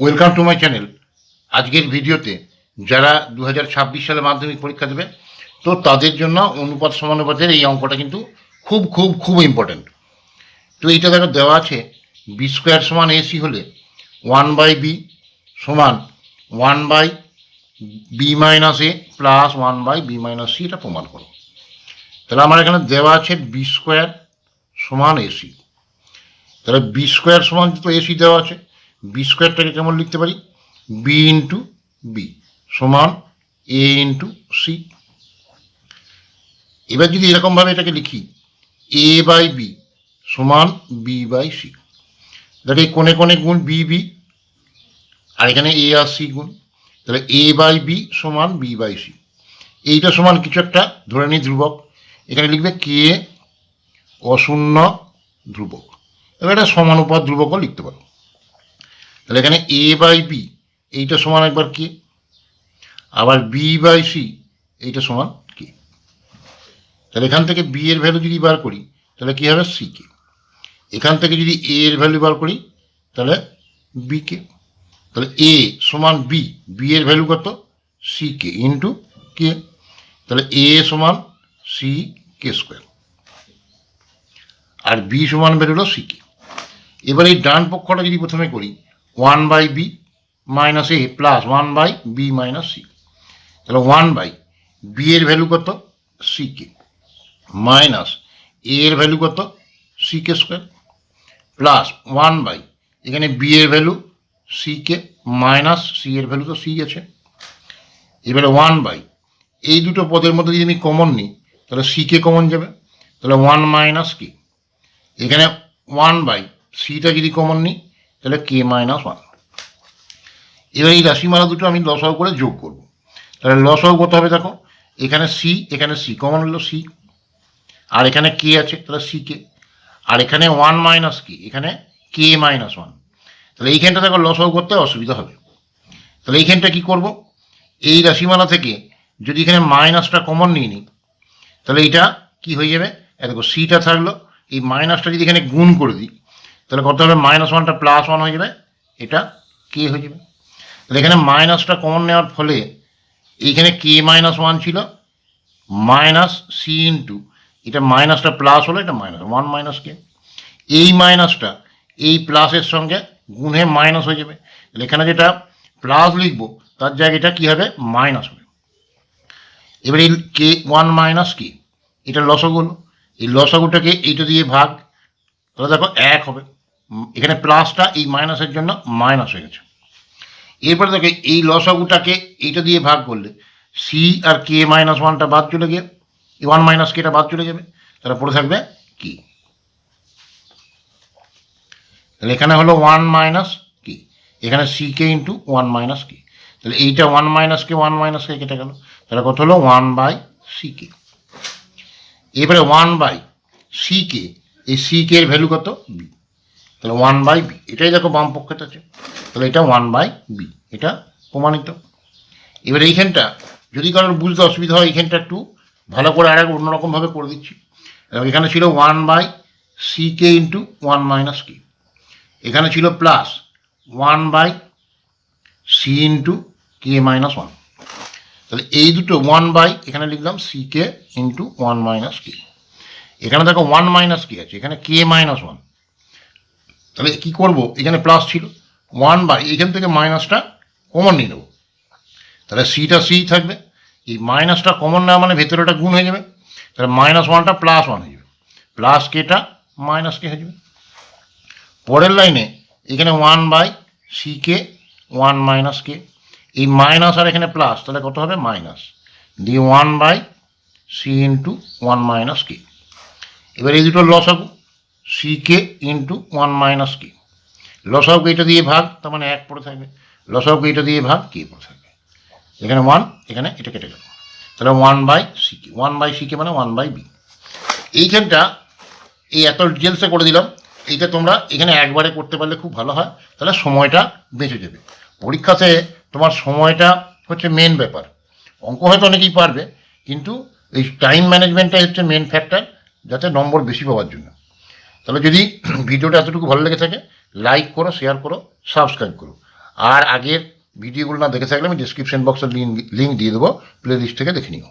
Welcome to my channel আজকের ভিডিওতে যারা দু সালে মাধ্যমিক পরীক্ষা দেবে, তো তাদের জন্য অনুপাত সমানুপাতের এই অঙ্কটা কিন্তু খুব খুব খুব ইম্পর্ট্যান্ট তো এইটা দেখো, দেওয়া আছে বি স্কোয়ার সমান এসি হলে ওয়ান বাই বি সমান one by B minus A plus one by B minus C এটা প্রমাণ করো। তাহলে আমার এখানে দেওয়া আছে বি স্কোয়ার সমান এসি তাহলে বি স্কোয়ার সমান তো এসি দেওয়া আছে। বি স্কোয়ারটাকে কেমন লিখতে পারি? বি ইন্টু বি সমান এ ইন্টু সি এবার যদি এরকমভাবে এটাকে লিখি এ বাই বি সমান বি বাই সি দেখো এই কোণে গুণ বি বি আর এখানে এ আর সি গুণ। তাহলে এ বাই বি সমান বি বাই সি এইটা সমান কিছু একটা, ধরে নিই ধ্রুবক। এখানে লিখবে কে অশূন্য ধ্রুবক। এবার এটা সমানুপাত ধ্রুবকও লিখতে পারো। তাহলে এখানে এ বাই বি এইটা সমান একবার কে? আবার বি বাই সি এইটা সমান কে? তাহলে এখান থেকে বি এর ভ্যালু যদি বার করি, তাহলে কী হবে? সি কে এখান থেকে যদি এ এর ভ্যালু বার করি, তাহলে বি কে তাহলে এ সমান বি বি এর ভ্যালু কত? সি কে ইন্টু কে তাহলে এ সমান সি কে স্কোয়ার আর বি সমান বেরোলো সি কে এবার এই ডান পক্ষটা যদি প্রথমে করি one by B minus A plus one by B minus C. তাহলে ওয়ান বাই বি এর ভ্যালু কত? C K. মাইনাস এ এর ভ্যালু কত? C K square. Plus one by এখানে বি এর value C K minus C এর value তো C আছে। এবারে ওয়ান বাই এই দুটো পদের মধ্যে যদি আমি কমন নিই, তাহলে সি কে কমন যাবে। তাহলে ওয়ান মাইনাস কি। এখানে ওয়ান বাই সিটা যদি কমন নিই তাহলে কে মাইনাস ওয়ান এবার এই রাশিমালা দুটো আমি লসাও করে যোগ করব। তাহলে লসাও কত হবে দেখো, এখানে সি এখানে সি কমন হলো সি আর এখানে কে আছে, তাহলে সি কে আর এখানে ওয়ান মাইনাস কে এখানে কে মাইনাস ওয়ান তাহলে এইখানটা দেখো লসাও করতে অসুবিধা হবে। তাহলে এইখানটা কি করব? এই রাশিমালা থেকে যদি এখানে মাইনাসটা কমন নিয়ে নিই, তাহলে এইটা কি হয়ে যাবে? দেখো সিটা থাকল, এই মাইনাসটা যদি এখানে গুণ করে দিই তাহলে কত হবে মাইনাস ওয়ানটা প্লাস ওয়ান হয়ে যাবে। এটা কে হয়ে যাবে। তাহলে এখানে মাইনাসটা কমন নেওয়ার ফলে এইখানে কে মাইনাস ওয়ান ছিল মাইনাস সি ইন্টু এটা মাইনাসটা প্লাস হলো, এটা মাইনাস ওয়ান মাইনাস কে এই মাইনাসটা এই প্লাসের সঙ্গে গুণে মাইনাস হয়ে যাবে। তাহলে এখানে যেটা প্লাস লিখব, তার জায়গায় এটা কী হবে? মাইনাস হবে। এবার এই কে ওয়ান মাইনাস কি এটা লসগু হলো। এই লসগুটাকে এইটা দিয়ে ভাগ, তাহলে দেখো এক হবে। এখানে প্লাসটা এই মাইনাসের জন্য মাইনাস হয়ে গেছে। এরপরে দেখো, এই লসগুটাকে এইটা দিয়ে ভাগ করলে সি আর কে মাইনাস ওয়ানটা বাদ চলে গিয়ে ওয়ান মাইনাস কেটা বাদ চলে যাবে। তারা পড়ে থাকবে কি তাহলে এখানে হলো ওয়ান মাইনাস কি এখানে C K into one minus K তাহলে এইটা one minus K one minus K কেটে গেল। তাহলে কত হলো? ওয়ান বাই সি কে এবারে ওয়ান বাই সি কে এই সি কে এর ভ্যালু কত? বি তাহলে ওয়ান বাই বি এটাই দেখো বাম পক্ষেতে আছে। তাহলে এটা ওয়ান বাই বি এটা প্রমাণিত। এবার এইখানটা, যদি কারোর বুঝতে অসুবিধা হয়, এইখানটা একটু ভালো করে আরেক অন্যরকমভাবে করে দিচ্ছি। এখানে ছিল one by C K into one minus K এখানে ছিল plus one by C into K minus one তাহলে এই দুটো ওয়ান বাই এখানে লিখলাম C K into one minus K এখানে দেখো ওয়ান মাইনাস কে আছে, এখানে কে মাইনাস ওয়ান তাহলে কী করব? এখানে প্লাস ছিল। ওয়ান বাই এখান থেকে মাইনাসটা কমন নিয়ে নেব। তাহলে সিটা সি থাকবে। এই মাইনাসটা কমন নেওয়া মানে ভেতরেটা গুণ হয়ে যাবে। তাহলে মাইনাস ওয়ানটা প্লাস ওয়ান হয়ে যাবে। প্লাস কেটা মাইনাস কে হয়ে যাবে। পরের লাইনে এখানে one by C K one minus K এই মাইনাস আর এখানে প্লাস তাহলে কত হবে? মাইনাস দিয়ে one by C into one minus K এবার এই দুটো লসাগু C K into one minus K লসাগু এটা দিয়ে ভাগ, তার মানে এক পড়ে থাকবে। লসাগু এটা দিয়ে ভাগ কে পড়ে থাকবে। এখানে ওয়ান এখানে এটা কেটে গেল। তাহলে one by C K one by C K মানে ওয়ান বাই বি এইখানটা এই এত ডিটেলসে করে দিলাম। এইটা তোমরা এখানে একবারে করতে পারলে খুব ভালো হয়। তাহলে সময়টা বেঁচে যাবে। পরীক্ষাতে তোমার সময়টা হচ্ছে মেন ব্যাপার। অঙ্ক হয়তো অনেকেই পারবে, কিন্তু এই টাইম ম্যানেজমেন্টটাই হচ্ছে মেন ফ্যাক্টর যাতে নম্বর বেশি পাওয়ার জন্য। তাহলে যদি ভিডিওটা এতটুকু ভালো লেগে থাকে লাইক করো শেয়ার করো সাবস্ক্রাইব করো। আর আগের ভিডিওগুলো না দেখে থাকলে আমি ডিসক্রিপশন বক্সের লিঙ্ক দিয়ে দেবো প্লে লিস্ট থেকে দেখে নিও।